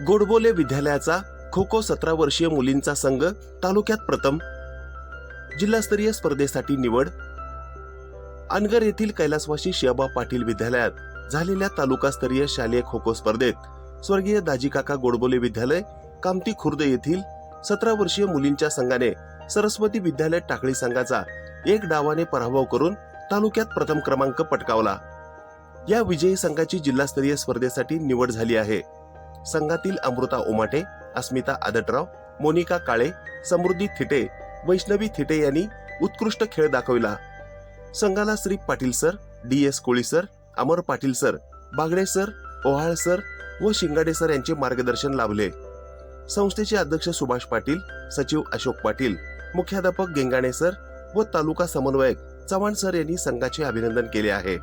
गोडबोले विद्यालयाचा खो खो सतरा वर्षीय मुलींचा संघ तालुक्यात प्रथम. जिल्हास्तरीय स्पर्धेसाठी निवड. अनगर येथील कैलासवासी शियाबा पाटील विद्यालयात झालेल्या तालुकास्तरीय शालेय खो खो स्पर्धेत स्वर्गीय दाजीकाका गोडबोले विद्यालय कामती खुर्द येथील सतरा वर्षीय मुलींच्या संघाने सरस्वती विद्यालय टाकळी संघाचा एक डावाने पराभव करून तालुक्यात प्रथम क्रमांक पटकावला. या विजयी संघाची जिल्हास्तरीय स्पर्धेसाठी निवड झाली आहे. संघातील अमृता उमाटे अस्मिता आदटराव मोनिका काळे समृद्धी थिटे वैष्णवी थिटे यांनी उत्कृष्ट खेळ दाखविला. संघाला Shri Patil sir D S Koli sir Amar Patil sir Bagde sir Ohal sir व शिंगाडे सर यांचे मार्गदर्शन लाभले. संस्थेचे अध्यक्ष सुभाष पाटील सचिव अशोक पाटील मुख्याध्यापक गेंगाणे सर व तालुका समन्वयक चव्हाण सर यांनी संघाचे अभिनंदन केले आहे.